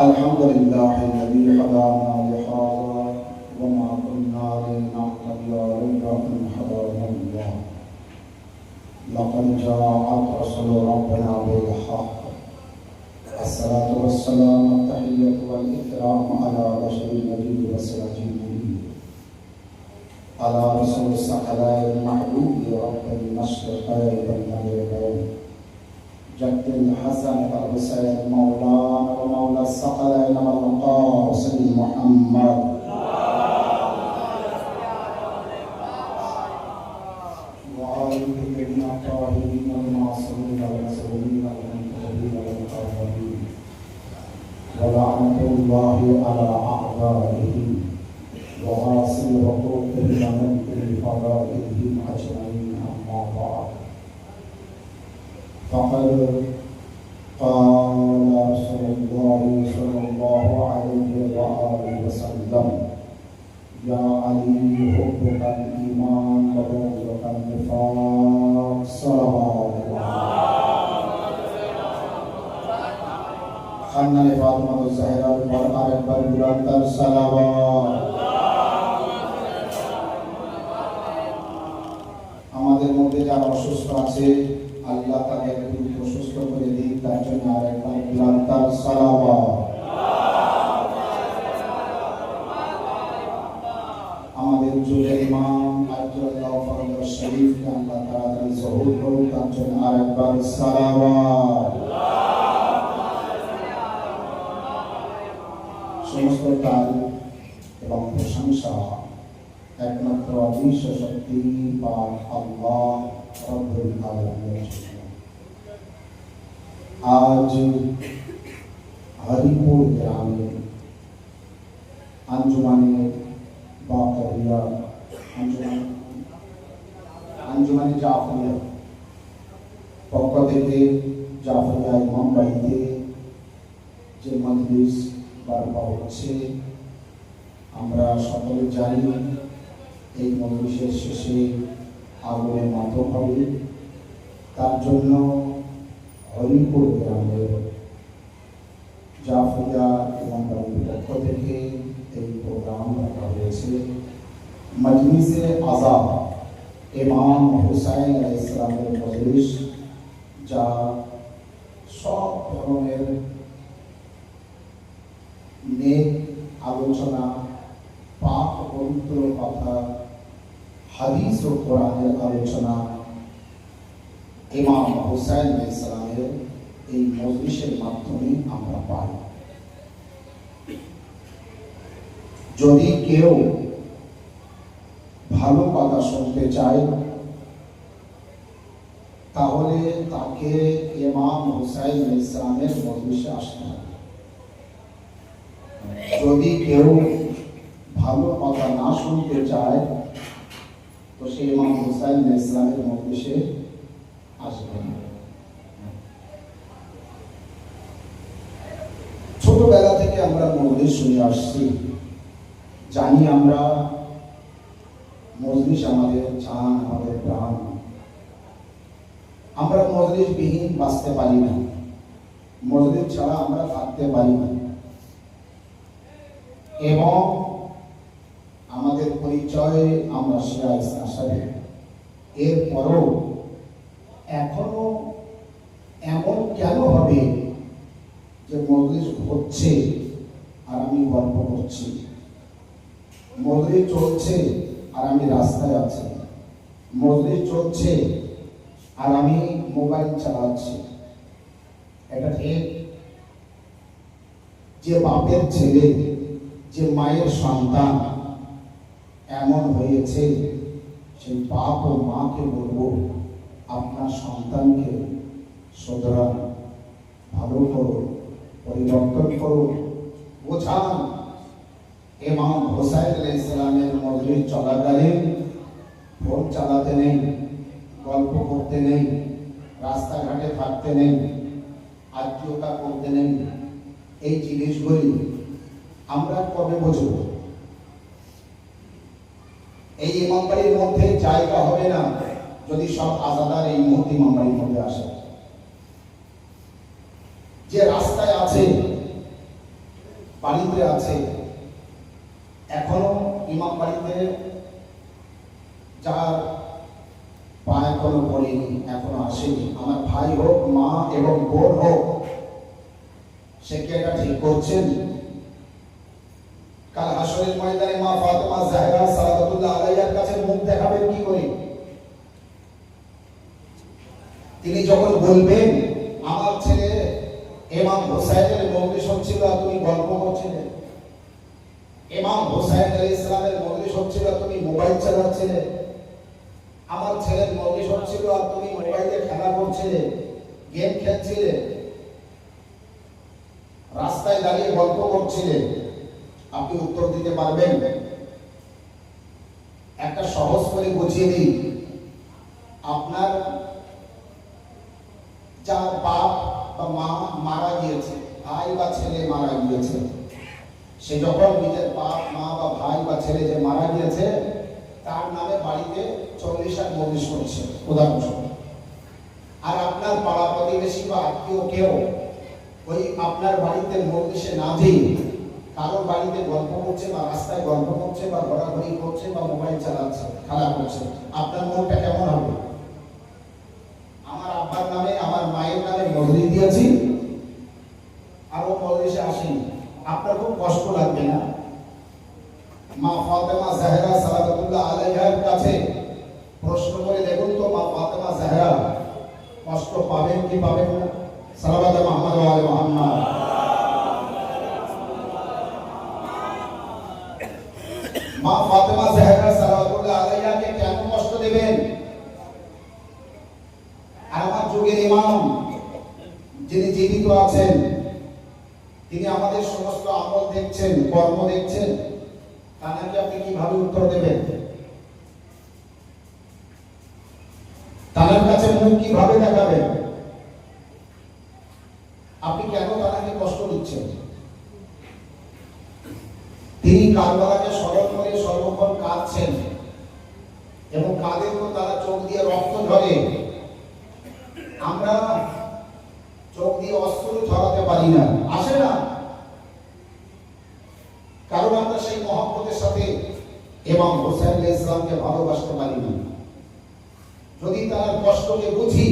الحمد لله الذي هدانا لهذا وما كنا لنهتدي لولا أن هدانا الله. لقد جاءت رسول ربنا بالحق. الصلاة والسلام التحية والإكرام على بشر النبي وسراج المنير على رسول الثقلين المحبوب رب المشرقين والمغربين جد الحسن والحسين مولانا ومولى الثقلين والقاسم محمد. وآله الذين الطاهرين المعصومين ولعنة الله على أعدائهم وغاسل حقوقهم ومن فضائلهم أجمعين. فقد قال رسول الله صلى الله عليه وآله وسلم يا علي حبك الإيمان وبغضك النفاق صلوات খান্নানে ফাতেমা জাহেরার উপর আরেকবার বুলন্দার সালাওয়াত আমাদের মধ্যে যারা অসুস্থ আছে আরেকবার আমাদের যুগের ইমাম আব্দুল্লাহ তাড়াতাড়ি জহুর করুন তার জন্য আরেকবার সালাওয়াত সমস্ত তারিফ এবং প্রশংসা একমাত্র অদৃশ্য শক্তি বা আল্লাহ রব্বুল। আজ হরিপুর গ্রামে আঞ্জুমানে বাকরিয়া আঞ্জুমান আঞ্জুমানে জাফরিয়া পক্ষ থেকে জাফরিয়া ইমাম বাড়িতে যে মজলিস বারবার হচ্ছে আমরা সকলে জানি এই মজলিসের শেষে আগুনের মাধ্যম হবে। তার জন্য হরিপুর গ্রামের জাফরিয়া বাড়ির পক্ষ থেকে এই প্রোগ্রাম রাখা হয়েছে। মজলিসে আজাদ ইমাম হুসাইন আলাইহিস ইসলামের মজলিস, যা সব ধরনের নেক আলোচনা, পাক পবিত্র কথা, হাদিস ও কোরআনের আলোচনা ইমাম হুসাইন আলাইহিস এই মজলিসের মাধ্যমে আমরা পাই। যদি কেউ ভালো কথা শুনতে চায়, তাহলে তাকে ইমাম হুসাইন আলাইহিস সালামের মজলিসে আসতে হবে। যদি কেউ ভালো কথা না শুনতে চায়, তো সে ইমাম হুসাইন ইসলামের মজলিসে আসবে। না ছোটবেলা থেকে আমরা মজলিস শুনে আসছি। জানি আমরা মজলিস আমাদের চান, আমাদের প্রাণ। আমরা মজলিস বিহীন বাঁচতে পারি না। মজলিস ছাড়া আমরা থাকতে পারি না। এবং আমাদের পরিচয় আমরা সিরাজ আসাবে এরপরও এখনও এমন কেন হবে যে মজলিস হচ্ছে আর আমি গল্প করছি? মজলিস চলছে আর আমি রাস্তায় আছি। মজলিস চলছে আর আমি মোবাইল চালাচ্ছি। এটা ঠিক? যে বাপের ছেলে, যে মায়ের সন্তান এমন হয়েছে, সেই বাপ ও মাকে বলব আপনার সন্তানকে সুতরাং ভালো করো, পরিবর্তন করো, বোঝান, ইমাম হোসাইন আলাইহিস ইসলামের মজলিস চলাকালীন ফোন চালাতে নেই, গল্প করতে নেই, রাস্তাঘাটে থাকতে নেই, আত্মীয়তা করতে নেই, এই জিনিসগুলি আমরা কবে বুঝব? এই ইমাম বাড়ির মধ্যে জায়গা হবে না। যদি সব আজাদার এই মুহূর্তে বাড়ির মধ্যে আসে। যে রাস্তায় আছে, বাড়িতে আছে, এখনও ইমাম বাড়িতে যার পা এখনও পড়েনি, এখনও আসেনি। আমার ভাই হোক, মা এবং বোন হোক, সে কি এটা ঠিক করছেন? কাল হাসরের ময়দানে মা ফাতেমা জাহরা সালাতুল্লাহ আলাইহার কাছে মুখ দেখাবেন কি করে? তিনি যখন বলবেন, আমার ছেলে এমাম হোসাইনের হচ্ছিল আর তুমি গল্প করছিলে। এমাম হোসাইন আলাইহিস ইসলামের হচ্ছিল আর তুমি মোবাইল চালাচ্ছিলে। আমার ছেলের মজলিস হচ্ছিল আর তুমি মোবাইলে খেলা করছিলে, গেম খেলছিলে। রাস্তায় দাঁড়িয়ে গল্প করছিলে। আপনি উত্তর দিতে পারবেন। একটা সহজ করে বুঝিয়ে দিই। আপনার যার বাপ বা মা মারা গিয়েছে, ভাই বা ছেলে মারা গিয়েছে, সে যখন নিজের বাপ, মা বা ভাই বা ছেলে যে মারা গিয়েছে, তার নামে বাড়িতে চল্লিশ আর মল্লিশ করছে উদাহরণস্বরূপ, আর আপনার পাড়া প্রতিবেশী বা আত্মীয় কেউ ওই আপনার বাড়িতে মল্লিশে না দিয়ে কারোর বাড়িতে গল্প করছে বা রাস্তায় গল্প করছে বা ঘোরাঘুরি করছে বা মোবাইল চালাচ্ছে, খেলা করছে, আপনার মনটা কেমন হবে আমার আব্বার নামে আমার নামে দিয়েছি। আর মজলিসে আসেনি আপনার খুব কষ্ট লাগবে না? মা ফাতেমা জাহরা সালাতুল্লাহ আলাইহার কাছে প্রশ্ন করে, দেখুন তো মা ফাতেমা জাহরা, কষ্ট পাবেন কি পাবেন না? সালাবাত মুহাম্মদ আলি মুহাম্মদ। মা ফাতেমা জাহরা সালাতুল্লাহ আলাইহাকে কেন কষ্ট দেবেন আর আমার যুগের ইমাম যিনি জীবিত আছেন, তিনি আমাদের সমস্ত আমল দেখছেন, কর্ম দেখছেন তা নাকি আপনি কীভাবে উত্তর দেবেন? তাদের কাছে মুখ কীভাবে দেখাবেন? আপনি কেন তাদেরকে কষ্ট দিচ্ছেন? তিনি কারবালাকে স্মরণ করে সর্বক্ষণ কাঁদছেন এবং কাঁদের তারা চোখ দিয়ে রক্ত ধরে আমরা চোখ দিয়ে অস্ত্র ছড়াতে পারি না। আসে না? কারণ আমরা সেই মহব্বতের সাথে এবং হোসেন ইসলামকে ভালোবাসতে পারি না। যদি তার কষ্টকে বুঝি,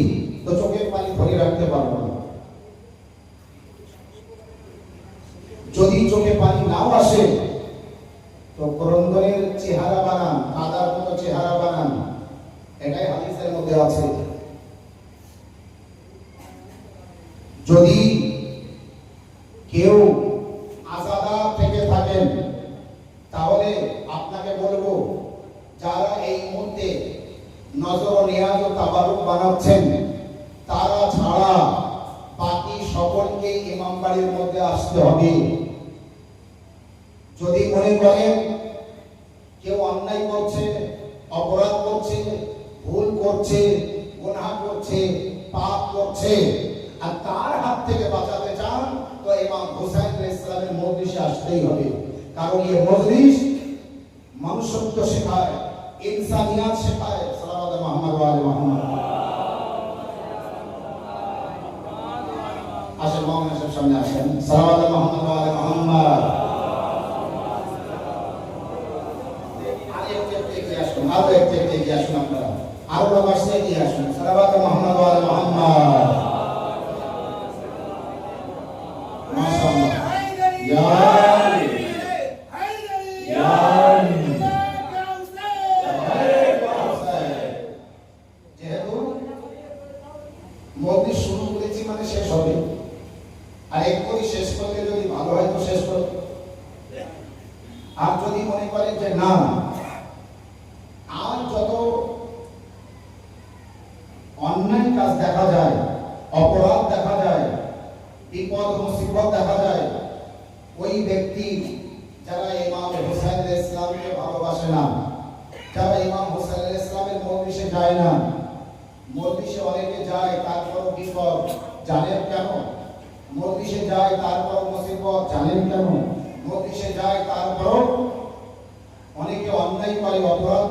তো চোখের পানি ধরে রাখতে পারব না। যদি চোখে পানি নাও আসে কেউ আজাদা থেকে থাকেন, তাহলে আপনাকে বলব, যারা এই মুহূর্তে নজর নিয়াজ ও তাবারুক বানাচ্ছেন, তারা ছাড়া বাকি সকলকে ইমাম বাড়ির মধ্যে আসতে হবে। যদি মনে করেন কেউ অন্যায় করছে, অপরাধ করছে, ভুল করছে, গুনাহ করছে, পাপ করছে, আর তার হাত থেকে ইসলামের মজলিসে আসতেই হবে। কারণ এই মজলিস মনুষ্যত্ব শেখায়, ইনসানিয়াত শেখায়। মুহাম্মদ আলি মুহাম্মদ। আরে একটু আসুন আপনারা। এগিয়ে আসুন। সালাওয়াত মুহাম্মদ আলি মুহাম্মদ মাশাআল্লাহ ইয়া আলী। ইয়া আলী। যেহেতু মধ্যে শুরু করেছি মানে শেষ হবে এক্ষুনি শেষ করলে যদি ভালো হয় তো শেষ করবে আর যদি মনে করেন যে না, আর যত অন্যায় কাজ দেখা যায়, অপরাধ দেখা যায়, বিপদ মুসিবত দেখা যায়, ওই ব্যক্তি যারা ইমাম হোসেন ইসলামকে ভালোবাসে না, যারা ইমাম হোসেন ইসলামের মজলিসে যায় না, মজলিসে অনেকে যায় তারপর বিপদ। জানেন কেন? মজলিসে যায় তারপর মুসিবত জানেন কেন মজলিসে যায় তারপর অনেকে অন্যায় করে অপরাধ